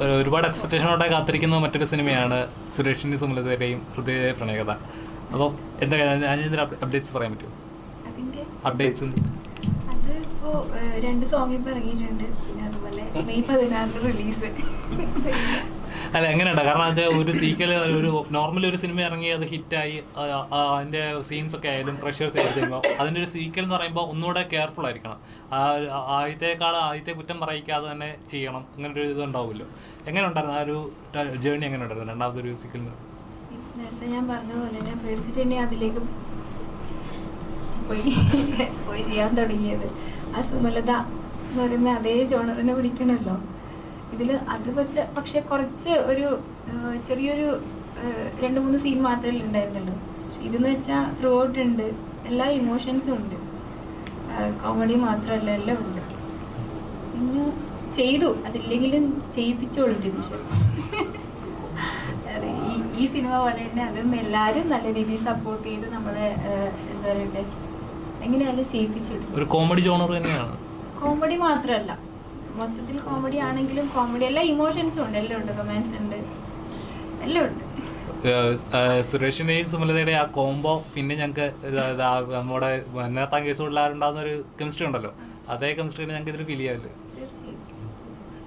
ഒരു- ഒരുപാട് എക്സ്പെക്ടേഷനോടെ കാത്തിരിക്കുന്ന മറ്റൊരു സിനിമയാണ് സുരേഷിന്റെ സുമലതയുടെയും ഹൃദയ പ്രണയകഥ. അപ്പോൾ എന്താ അതിന് അപ്ഡേറ്റ്സ് പറയാൻ പറ്റുമോ? അപ്ഡേറ്റ്സ് രണ്ട് സോങ് ഇപ്പൊ ഇറങ്ങിയിട്ടുണ്ട്. പിന്നെ അതുപോലെ മെയ് പതിനാറിന് റിലീസ് അല്ല എങ്ങനെയുണ്ട്? കാരണം വെച്ചാൽ ഒരു സീക്വൽ ഒരു നോർമലി ഒരു സിനിമ ഇറങ്ങി അത് ഹിറ്റായി അതിന്റെ സീൻസ് ഒക്കെ ആയാലും പ്രഷേഴ്സ് ആയിരിക്കുമ്പോൾ അതിന്റെ ഒരു സീക്വൽ എന്ന് പറയുമ്പോൾ ഒന്നുകൂടെ കെയർഫുൾ ആയിരിക്കണം. ആദ്യത്തെക്കാൾ ആദ്യത്തെ കുറ്റം പറയിക്കാതെ തന്നെ ചെയ്യണം. അങ്ങനെ ഒരു ഇത് ഉണ്ടാവുമല്ലോ. എങ്ങനെ ഉണ്ടായിരുന്നു ആ ഒരു ജേർണി എങ്ങനെ ഉണ്ടായിരുന്നു രണ്ടാമത്തെ ഒരു സീക്വലിന് ഞാൻ പറഞ്ഞ പോലെ ഞാൻ അതിലേക്ക് പോയി പോയി ചെയ്യാൻ തുടങ്ങിയത്. ആ സുമലത എന്ന് പറയുന്ന അതേ ജോണറിനെ പിടിക്കണമല്ലോ ഇതിൽ അത് പക്ഷെ പക്ഷെ കുറച്ച് ഒരു ചെറിയൊരു രണ്ട് മൂന്ന് സീൻ മാത്രമേ ഉണ്ടായിരുന്നുള്ളൂ. ഇതെന്ന് വെച്ചാൽ ത്രൂ ഔട്ട് ഉണ്ട് എല്ലാ ഇമോഷൻസും ഉണ്ട്. കോമഡി മാത്രമല്ല എല്ലാം ഉണ്ട്. പിന്നെ ചെയ്തു. അതില്ലെങ്കിലും ചെയ്യിപ്പിച്ചോളൂ ഡിവിഷൻ അതെ ഈ സിനിമ പോലെ തന്നെ അതും എല്ലാവരും നല്ല രീതിയിൽ സപ്പോർട്ട് ചെയ്ത് നമ്മളെ എന്താ പറയണ്ടേ? എങ്ങനെയായാലും ചെയ്യിപ്പിച്ചു ഒരു കോമഡി ജോണർ തന്നെയാണ്. കോമഡി മാത്രമല്ല. മൊത്തത്തിൽ കോമഡി ആണെങ്കിലും കോമഡി അല്ല ഇമോഷൻസും ഉണ്ട് എല്ലാം ഉണ്ട് റൊമാൻസ് ഉണ്ട് എല്ലാം ഉണ്ട്. സുരേഷിന്റെയും സുമലതയുടെ ആ കോംബോ പിന്നെ ഞങ്ങൾക്ക് നമ്മുടെ കേസ് ഉണ്ടാകുന്ന ഒരു കെമിസ്ട്രി ഉണ്ടല്ലോ. അതേ കെമിസ്ട്രി ഞങ്ങൾക്ക് ഇതിൽ ഫീൽ ചെയ്യാവില്ല